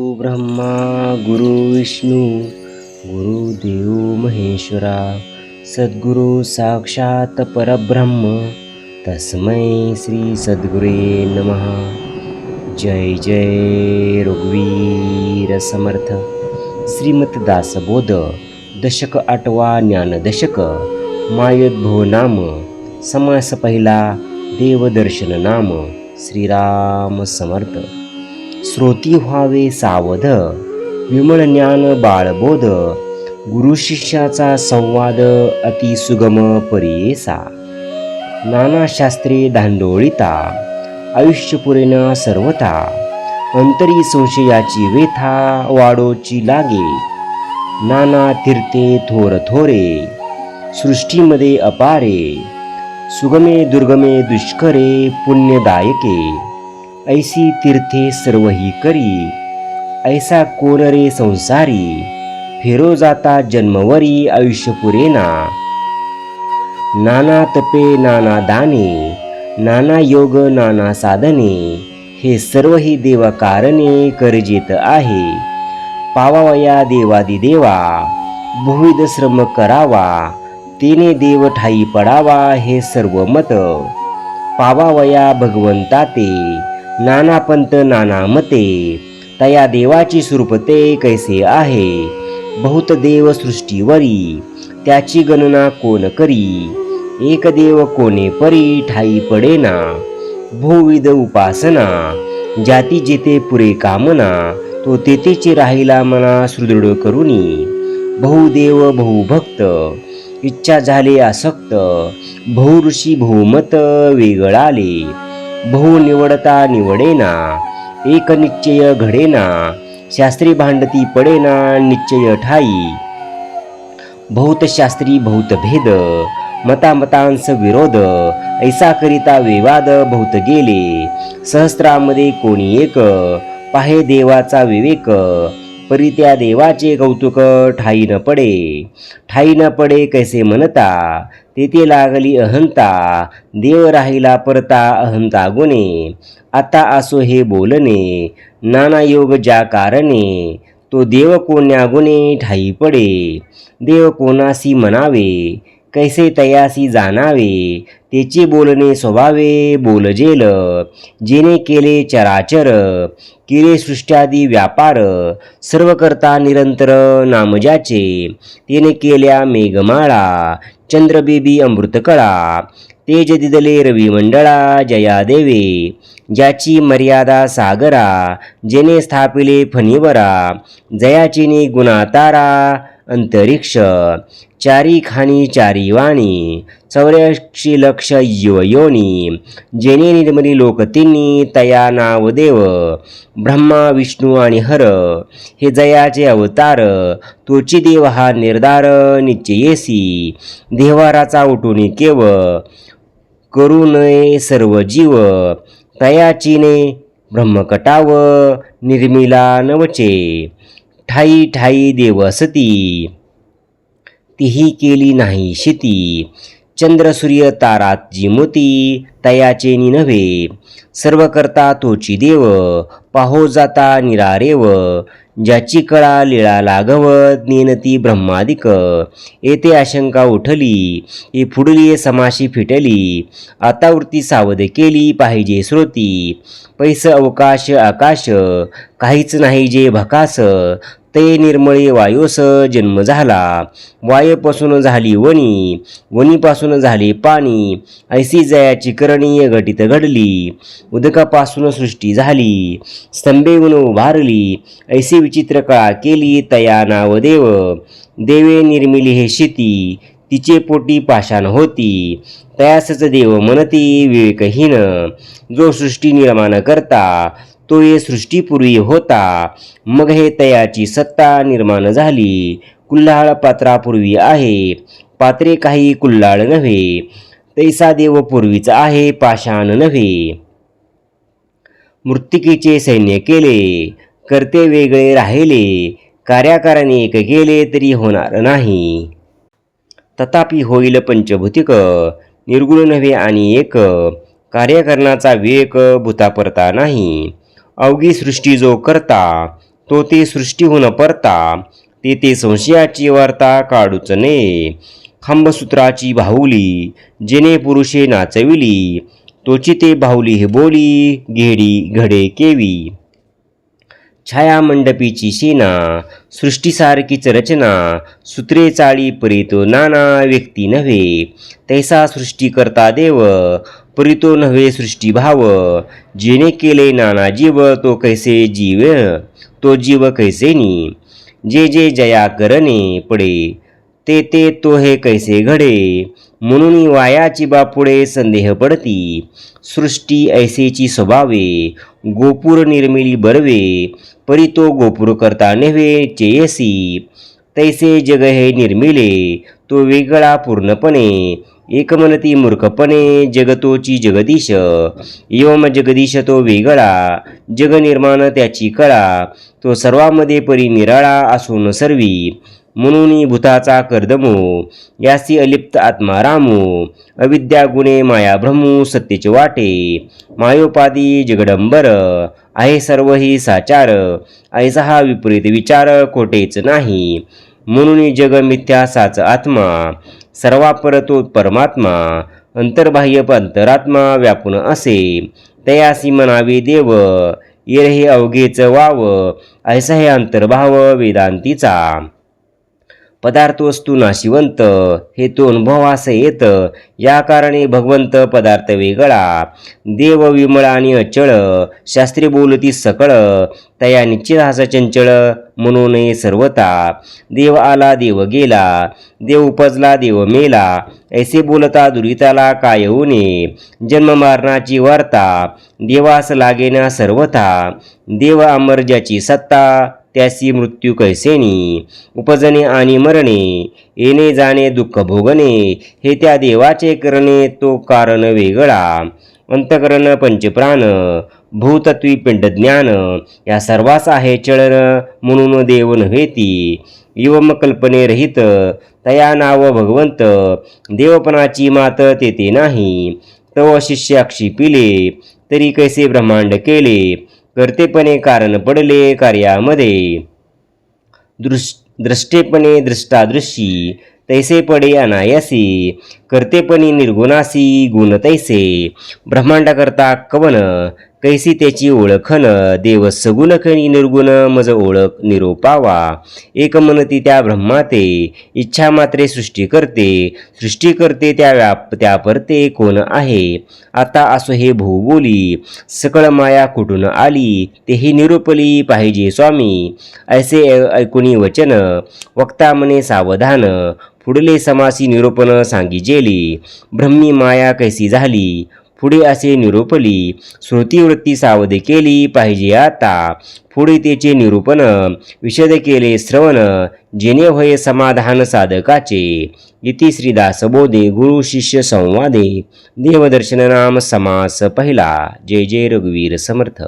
ब्रह्मा गुरु विष्णू गुरुदेव महेश्वरा सद्गुरु साक्षात परब्रह्म तस्मै श्री सद्गुरे नमः। जय जय रघुवीर समर्थ। श्रीमत दासबोध दशक आठवा ज्ञानदशक मायोद्भव नाम समास पहिला देवदर्शन नाम श्रीराम समर्थ। श्रोती व्हावे सावध. विमल ज्ञान बाळबोध गुरु शिष्याचा संवाद अति सुगम परियेसा. नाना शास्त्रे दांडोळीता आयुष्य पुरेन सर्वता अंतरी संशयाची वेथा वाडोची लागे. नाना तीर्थे थोर थोरे. सृष्टीमध्ये अपारे. सुगमे दुर्गमे दुष्करे पुण्यदायके. ऐसी तीर्थे सर्वही करी ऐसा कोर रे संसारी फिरो जाता जन्मवरी आयुष्य पुरेना. नाना तपे नाना दाने नाना योग नाना साधने हे सर्व ही देवकारणे करजेत आहे. पावावया देवादी देवा भुविद श्रम करावा तेने देव ठाई पडावा हे सर्व मत. पावावया भगवंता ते नाना पंत नाना मते. तया देवाची स्वरूपते कैसे आहे? बहुत देव सृष्टीवरी त्याची गणना कोण करी? एक देव कोणे परी ठाई पडेना भूविध उपासना जाती जेथे पुरे कामना तो तेथेची राहिला मना सुदृढ करुनी. बहुदेव बहुभक्त इच्छा झाले आसक्त बहुऋषी बहुमत वेगळाले. बहु निवडता निवडेना एक निश्चय घडेना शास्त्री भांडती पडेना निश्चय ठाई. बहुत शास्त्री बहुत भेद मतामतांस विरोध ऐसा करिता विवाद बहुत गेले. सहस्त्रामध्ये कोणी एक पाहे देवाचा विवेक परी त्या देवाचे कौतुक ठाई न पडे. ठाई न पडे कैसे म्हणता तेथे लागली अहंता. देव राहिला परता अहंता गुणे. आता असो हे बोलणे. नाना योग ज्या कारणे तो देव कोण्या गुणे ठाई पडे. देव कोणासी म्हणावे? कैसे तयासी जाणावे त्याचे बोलणे स्वभावे बोलजेल जेने केले चराचर केले सृष्ट्यादी व्यापार सर्व करता निरंतर नामजाचे तेने केल्या मेघमाळा चंद्रबेबी अमृतकळा तेज दिदले रविमंडळा जया देवे ज्याची मर्यादा सागरा जेने स्थापिले फणीवरा जयाचिनी गुणातारा अंतरिक्ष चारी खाणी चारी वाणी चौऱ्याऐंशी लक्ष युवयोनी जेने निर्मली लोकतींनी तया नाव देव ब्रह्मा विष्णू आणि हर हे जयाचे अवतार तोची देव हा निर्धार निश्चयेसी देवाराचा उठून केव करू नये सर्व जीव तयाचीने ब्रह्मकटाव निर्मिला नवचे ठाई ठाई देवसती तीही केली नाही शिती. चंद्र सूर्य तारात जी मोती तयाचे नि नव्हे सर्व करता तोची देव पाहो जाता निरारेव ज्याची कळा लिळा लागवत नेनती ब्रह्मादिक. येथे आशंका उठली ही फुडली समाशी फिटली. आता वृत्ती सावध केली पाहिजे श्रोती पैस अवकाश आकाश काहीच नाही जे भकास. ते निर्मळी वायूस जन्म झाला. वायूपासून झाली वणी वणीपासून झाले पाणी. ऐसी जयाची करणीय घटित घडली. उदकापासून सृष्टी झाली. स्तंभेहून उभारली. ऐसी विचित्र कळा केली तया नाव देव. देवे निर्मिली हे शेती. तिचे पोटी पाषाण होती. तयासच देव म्हणती विवेकहीन. जो सृष्टी निर्माण करता तो ये सृष्टीपूर्वी होता. मग हे तयाची सत्ता निर्माण झाली. कुल्हाळ पात्रापूर्वी आहे. पात्रे काही कुल्हाळ नव्हे. तैसा देव पूर्वीच आहे पाषाण नव्हे. मृत्तिकेचे सैन्य केले. करते वेगळे राहिले. कार्याकाराने एक गेले तरी होणार नाही. तथापि होईल पंचभूतिक. निर्गुण नव्हे आणि एक. कार्यकरणाचा विवेक भूतापरता नाही. अवघी सृष्टी जो करता तो ते सृष्टीहून परता. ते ते संशयाची वार्ता काढूच नये खांबसूत्राची बाहुली जेने पुरुषे नाचविली तोची ते बाहुली हे बोली घेडी घडे केवी. छाया मंडपीची सेना सृष्टीसारखीच रचना सूत्रे चाळी परितो नाना व्यक्ती नव्हे. तैसा सृष्टी करता देव परितो नव्हे सृष्टी भाव. जेने केले नाना जीव तो कैसे जीव तो जीव कैसेनी जे जे जया करणे पडे ते ते तो हे कैसे घडे. म्हणून वायाची बापुढे संदेह पडती. सृष्टी ऐसेची स्वभावे गोपूर निर्मिली बरवे. परी तो गोपुर करता नव्हे चेयसी तैसे जग हे निर्मिले तो वेगळा पूर्णपणे. एकमनती मूर्खपणे जगतोची जगदीश. एवम जगदीश तो वेगळा जग निर्माण त्याची कळा. तो सर्वामध्ये परी निराळा असून सर्वी. म्हणून भूताचा कर्दमो यासी अलिप्त आत्मा रामो. अविद्या गुणे माया भ्रमू वाटे. मायोपादी जगडंबर आहे सर्व ही साचार ऐसा हा विपरीत विचार खोटेच नाही. म्हणून जग मिथ्या साच आत्मा सर्वापर तो परमात्मा अंतर्बाह्य अंतरात्मा व्यापून असे. तयासी म्हणावे देव येर हे अवघेच वाव ऐसा हे अंतर्भाव वेदांतीचा. पदार्थ वस्तू नाशिवंत हे तो अनुभवास येतं. या कारणे भगवंत पदार्थ वेगळा. देव विमळ आणि अचळ शास्त्री बोलती सकळ तया निश्चित चंचळ म्हणून सर्वता देव आला देव गेला देव उपजला देव मेला. ऐसे बोलता दुरिताला काय होणे? जन्म मारणाची वार्ता देवास लागेना सर्वथा. देव अमरज्याची सत्ता त्यासी मृत्यू कैसेनी उपजणे आणि मरणे येणे जाणे दुःख भोगणे हे त्या देवाचे करणे तो कारण वेगळा. अंतकरण पंचप्राण भूतत्वी पिंडज्ञान या सर्वास आहे चळण म्हणून देव नव्हे ती युवम कल्पने रहित तया नाव भगवंत देवपणाची मात तेथे नाही. तव शिष्याक्षी पिले तरी कैसे ब्रह्मांड केले? करतेपणे कारण पडले कार्यामध्ये. दृश दृष्टेपणे दृष्टादृशी तैसे पडे अनायासी करतेपणी निर्गुणासी गुण तैसे ब्रह्मांडाकरता कवन कैसी त्याची ओळखन देव सगुण खणी निर्गुण मज ओळख निरोपावा. एकमनती त्या ब्रह्माते इच्छा मात्रे सृष्टी करते. सृष्टी करते त्या व्याप त्या परते कोण आहे? आता असो हे भोवबोली सकळ माया कुठून आली? तेही निरूपली पाहिजे स्वामी. ऐसे ऐकुणी वचन वक्ता मने सावधान पुढले समासी निरूपण सांगिजेली ब्रह्मी माया कैसी झाली? पुढे असे निरूपली. श्रुतीवृत्ती सावध केली पाहिजे आता. पुढे त्याचे निरूपण विशद केले श्रवण जेणे होय समाधान साधकाचे. इति श्रीदास बोधे गुरु शिष्य संवादे. देवदर्शन नाम समास पहिला. जय जय रघुवीर समर्थ.